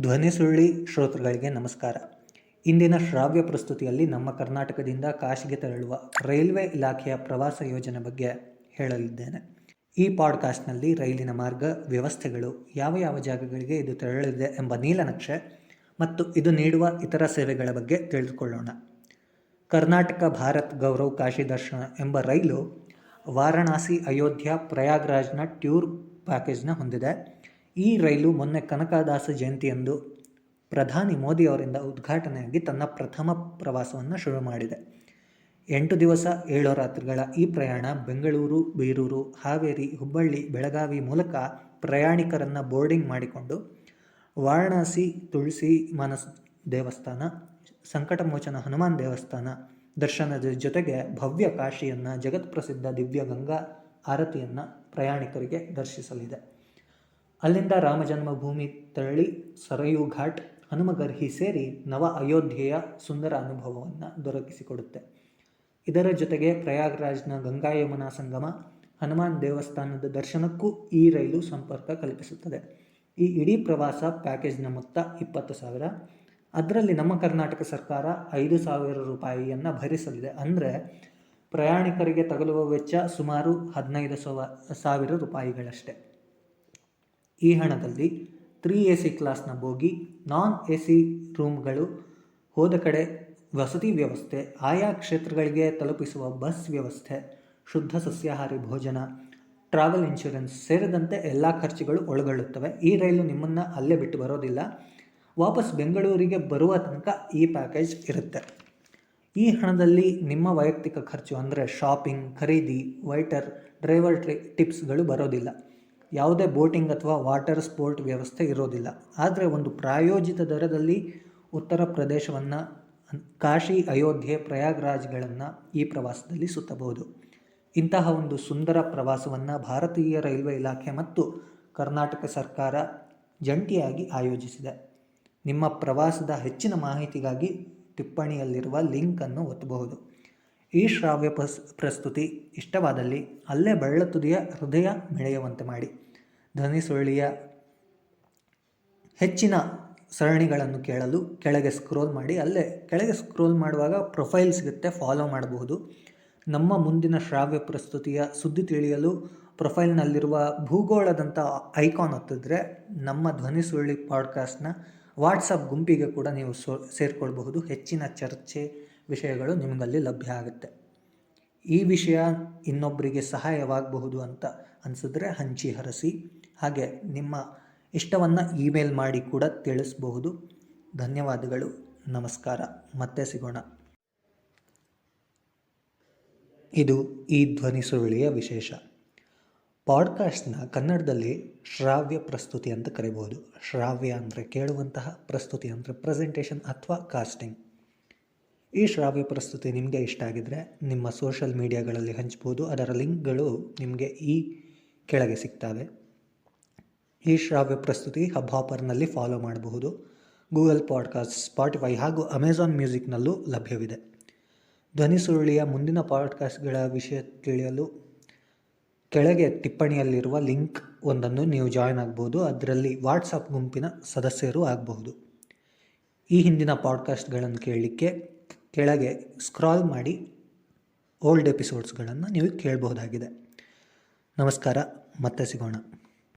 ಧ್ವನಿ ಸುಳ್ಳಿ ಶ್ರೋತೃಗಳಿಗೆ ನಮಸ್ಕಾರ. ಇಂದಿನ ಶ್ರಾವ್ಯ ಪ್ರಸ್ತುತಿಯಲ್ಲಿ ನಮ್ಮ ಕರ್ನಾಟಕದಿಂದ ಕಾಶಿಗೆ ತೆರಳುವ ರೈಲ್ವೆ ಇಲಾಖೆಯ ಪ್ರವಾಸ ಯೋಜನೆ ಬಗ್ಗೆ ಹೇಳಲಿದ್ದೇನೆ. ಈ ಪಾಡ್ಕಾಸ್ಟ್ನಲ್ಲಿ ರೈಲಿನ ಮಾರ್ಗ, ವ್ಯವಸ್ಥೆಗಳು, ಯಾವ ಯಾವ ಜಾಗಗಳಿಗೆ ಇದು ತೆರಳಲಿದೆ ಎಂಬ ನೀಲನಕ್ಷೆ ಮತ್ತು ಇದು ನೀಡುವ ಇತರ ಸೇವೆಗಳ ಬಗ್ಗೆ ತಿಳಿದುಕೊಳ್ಳೋಣ. ಕರ್ನಾಟಕ ಭಾರತ್ ಗೌರವ್ ಕಾಶಿ ದರ್ಶನ ಎಂಬ ರೈಲು ವಾರಣಾಸಿ ಅಯೋಧ್ಯ ಪ್ರಯಾಗ್ರಾಜ್ನ ಟ್ಯೂರ್ ಪ್ಯಾಕೇಜ್ನ ಹೊಂದಿದೆ. ಈ ರೈಲು ಮೊನ್ನೆ ಕನಕದಾಸ ಜಯಂತಿಯಂದು ಪ್ರಧಾನಿ ಮೋದಿ ಅವರಿಂದ ಉದ್ಘಾಟನೆಯಾಗಿ ತನ್ನ ಪ್ರಥಮ ಪ್ರವಾಸವನ್ನು ಶುರು ಮಾಡಿದೆ. ಎಂಟು ದಿವಸ ಏಳು ರಾತ್ರಿಗಳ ಈ ಪ್ರಯಾಣ ಬೆಂಗಳೂರು, ಬೀರೂರು, ಹಾವೇರಿ, ಹುಬ್ಬಳ್ಳಿ, ಬೆಳಗಾವಿ ಮೂಲಕ ಪ್ರಯಾಣಿಕರನ್ನು ಬೋರ್ಡಿಂಗ್ ಮಾಡಿಕೊಂಡು ವಾರಣಾಸಿ, ತುಳಸಿ ಮಾನಸ್ ದೇವಸ್ಥಾನ, ಸಂಕಟಮೋಚನ ಹನುಮಾನ್ ದೇವಸ್ಥಾನ ದರ್ಶನದ ಜೊತೆಗೆ ಭವ್ಯ ಕಾಶಿಯನ್ನು ಜಗತ್ಪ್ರಸಿದ್ಧ ದಿವ್ಯ ಗಂಗಾ ಆರತಿಯನ್ನು ಪ್ರಯಾಣಿಕರಿಗೆ ದರ್ಶಿಸಲಿದೆ. ಅಲ್ಲಿಂದ ರಾಮಜನ್ಮಭೂಮಿ ತೆರಳಿ ಸರಯೂ ಘಾಟ್ ಹನುಮಗರ್ಹಿ ಸೇರಿ ನವ ಅಯೋಧ್ಯೆಯ ಸುಂದರ ಅನುಭವವನ್ನು ದೊರಕಿಸಿಕೊಡುತ್ತೆ. ಇದರ ಜೊತೆಗೆ ಪ್ರಯಾಗ್ರಾಜ್ನ ಗಂಗಾ ಯಮುನಾ ಸಂಗಮ, ಹನುಮಾನ್ ದೇವಸ್ಥಾನದ ದರ್ಶನಕ್ಕೂ ಈ ರೈಲು ಸಂಪರ್ಕ ಕಲ್ಪಿಸುತ್ತದೆ. ಈ ಇಡೀ ಪ್ರವಾಸ ಪ್ಯಾಕೇಜ್ನ ಮೊತ್ತ ಇಪ್ಪತ್ತು ಸಾವಿರ. ಅದರಲ್ಲಿ ನಮ್ಮ ಕರ್ನಾಟಕ ಸರ್ಕಾರ ಐದು ಸಾವಿರ ರೂಪಾಯಿಯನ್ನು ಭರಿಸಲಿದೆ. ಅಂದರೆ ಪ್ರಯಾಣಿಕರಿಗೆ ತಗಲುವ ವೆಚ್ಚ ಸುಮಾರು ಹದಿನೈದು ಸವ, ಸಾವಿರ ರೂಪಾಯಿಗಳಷ್ಟೇ. ಈ ಹಣದಲ್ಲಿ ತ್ರೀ ಎ ಸಿ ಕ್ಲಾಸ್ನ ಬೋಗಿ ನಾನ್ ಎ ಸಿ ರೂಮ್ಗಳು ಹೋದ ಕಡೆ ವಸತಿ ವ್ಯವಸ್ಥೆ, ಆಯಾ ಕ್ಷೇತ್ರಗಳಿಗೆ ತಲುಪಿಸುವ ಬಸ್ ವ್ಯವಸ್ಥೆ, ಶುದ್ಧ ಸಸ್ಯಾಹಾರಿ ಭೋಜನ ಟ್ರಾವೆಲ್ ಇನ್ಶೂರೆನ್ಸ್ ಸೇರಿದಂತೆ ಎಲ್ಲ ಖರ್ಚುಗಳು ಒಳಗೊಳ್ಳುತ್ತವೆ. ಈ ರೈಲು ನಿಮ್ಮನ್ನು ಅಲ್ಲೇ ಬಿಟ್ಟು ಬರೋದಿಲ್ಲ. ವಾಪಸ್ ಬೆಂಗಳೂರಿಗೆ ಬರುವ ತನಕ ಈ ಪ್ಯಾಕೇಜ್ ಇರುತ್ತೆ. ಈ ಹಣದಲ್ಲಿ ನಿಮ್ಮ ವೈಯಕ್ತಿಕ ಖರ್ಚು ಅಂದರೆ ಶಾಪಿಂಗ್ ಖರೀದಿ ವೈಟರ್ ಡ್ರೈವರ್ ಟ್ರಿ ಟಿಪ್ಸ್ಗಳು ಬರೋದಿಲ್ಲ. ಯಾವುದೇ ಬೋಟಿಂಗ್ ಅಥವಾ ವಾಟರ್ ಸ್ಪೋರ್ಟ್ ವ್ಯವಸ್ಥೆ ಇರೋದಿಲ್ಲ. ಆದರೆ ಒಂದು ಪ್ರಾಯೋಜಿತ ದರದಲ್ಲಿ ಉತ್ತರ ಪ್ರದೇಶವನ್ನು, ಕಾಶಿ ಅಯೋಧ್ಯೆ, ಪ್ರಯಾಗ್ರಾಜ್ಗಳನ್ನು ಈ ಪ್ರವಾಸದಲ್ಲಿ ಸುತ್ತಬಹುದು. ಇಂತಹ ಒಂದು ಸುಂದರ ಪ್ರವಾಸವನ್ನು ಭಾರತೀಯ ರೈಲ್ವೆ ಇಲಾಖೆ ಮತ್ತು ಕರ್ನಾಟಕ ಸರ್ಕಾರ ಜಂಟಿಯಾಗಿ ಆಯೋಜಿಸಿದೆ. ನಿಮ್ಮ ಪ್ರವಾಸದ ಹೆಚ್ಚಿನ ಮಾಹಿತಿಗಾಗಿ ಟಿಪ್ಪಣಿಯಲ್ಲಿರುವ ಲಿಂಕನ್ನು ಒತ್ತಬಹುದು. ಈ ಶ್ರಾವ್ಯ ಪ್ರಸ್ತುತಿ ಇಷ್ಟವಾದಲ್ಲಿ ಅಲ್ಲೇ ಬೆಳ್ಳತುದಿಯ ಹೃದಯ ಬೆಳೆಯುವಂತೆ ಮಾಡಿ. ಧ್ವನಿ ಸುರುಳಿಯ ಹೆಚ್ಚಿನ ಸರಣಿಗಳನ್ನು ಕೇಳಲು ಕೆಳಗೆ ಸ್ಕ್ರೋಲ್ ಮಾಡಿ. ಅಲ್ಲೇ ಕೆಳಗೆ ಸ್ಕ್ರೋಲ್ ಮಾಡುವಾಗ ಪ್ರೊಫೈಲ್ ಸಿಗುತ್ತೆ ಫಾಲೋ ಮಾಡಬಹುದು. ನಮ್ಮ ಮುಂದಿನ ಶ್ರಾವ್ಯ ಪ್ರಸ್ತುತಿಯ ಸುದ್ದಿ ತಿಳಿಯಲು ಪ್ರೊಫೈಲ್ನಲ್ಲಿರುವ ಭೂಗೋಳದಂಥ ಐಕಾನ್ ಹತ್ತಿದ್ರೆ ನಮ್ಮ ಧ್ವನಿ ಸುರುಳಿ ಪಾಡ್ಕಾಸ್ಟ್ನ ವಾಟ್ಸಪ್ ಗುಂಪಿಗೆ ಕೂಡ ನೀವು ಸೋ, ಸೇರಿಕೊಳ್ಬಹುದು. ಹೆಚ್ಚಿನ ಚರ್ಚೆ ವಿಷಯಗಳು ನಿಮಗಲ್ಲಿ ಲಭ್ಯ ಆಗುತ್ತೆ. ಈ ವಿಷಯ ಇನ್ನೊಬ್ಬರಿಗೆ ಸಹಾಯವಾಗಬಹುದು ಅಂತ ಅನಿಸಿದ್ರೆ ಹಂಚಿ ಹರಸಿ. ಹಾಗೆ ನಿಮ್ಮ ಇಷ್ಟವನ್ನು ಇಮೇಲ್ ಮಾಡಿ ಕೂಡ ತಿಳಿಸಬಹುದು. ಧನ್ಯವಾದಗಳು. ನಮಸ್ಕಾರ. ಮತ್ತೆ ಸಿಗೋಣ. ಇದು ಈ ಧ್ವನಿ ಸುರುಳಿಯ ವಿಶೇಷ. ಪಾಡ್ಕಾಸ್ಟ್ನ ಕನ್ನಡದಲ್ಲಿ ಶ್ರಾವ್ಯ ಪ್ರಸ್ತುತಿ ಅಂತ ಕರಿಬೋದು ಶ್ರಾವ್ಯ ಅಂದರೆ ಕೇಳುವಂತಹ ಪ್ರಸ್ತುತಿ ಅಂದರೆ ಪ್ರೆಸೆಂಟೇಷನ್ ಅಥವಾ ಕಾಸ್ಟಿಂಗ್. ಈ ಶ್ರಾವ್ಯ ಪ್ರಸ್ತುತಿ ನಿಮಗೆ ಇಷ್ಟ ಆಗಿದರೆ ನಿಮ್ಮ ಸೋಷಲ್ ಮೀಡಿಯಾಗಳಲ್ಲಿ ಹಂಚ್ಬೋದು. ಅದರ ಲಿಂಕ್ಗಳು ನಿಮಗೆ ಈ ಕೆಳಗೆ ಸಿಗ್ತವೆ. ಈ ಶ್ರಾವ್ಯ ಪ್ರಸ್ತುತಿ ಹಬ್ ಹಾಪರ್ನಲ್ಲಿ ಫಾಲೋ ಮಾಡಬಹುದು. ಗೂಗಲ್ ಪಾಡ್ಕಾಸ್ಟ್ ಸ್ಪಾಟಿಫೈ ಹಾಗೂ ಅಮೆಜಾನ್ ಮ್ಯೂಸಿಕ್ನಲ್ಲೂ ಲಭ್ಯವಿದೆ. ಧ್ವನಿ ಸುರುಳಿಯ ಮುಂದಿನ ಪಾಡ್ಕಾಸ್ಟ್ಗಳ ವಿಷಯ ತಿಳಿಯಲು ಕೆಳಗೆ ಟಿಪ್ಪಣಿಯಲ್ಲಿರುವ ಲಿಂಕ್ ಒಂದನ್ನು ನೀವು ಜಾಯ್ನ್ ಆಗ್ಬೋದು. ಅದರಲ್ಲಿ ವಾಟ್ಸಪ್ ಗುಂಪಿನ ಸದಸ್ಯರು ಆಗಬಹುದು. ಈ ಹಿಂದಿನ ಪಾಡ್ಕಾಸ್ಟ್ಗಳನ್ನು ಕೇಳಲಿಕ್ಕೆ ಕೆಳಗೆ ಸ್ಕ್ರಾಲ್ ಮಾಡಿ ಓಲ್ಡ್ ಎಪಿಸೋಡ್ಸ್ಗಳನ್ನು ನೀವು ಕೇಳಬಹುದಾಗಿದೆ. ನಮಸ್ಕಾರ, ಮತ್ತೆ ಸಿಗೋಣ.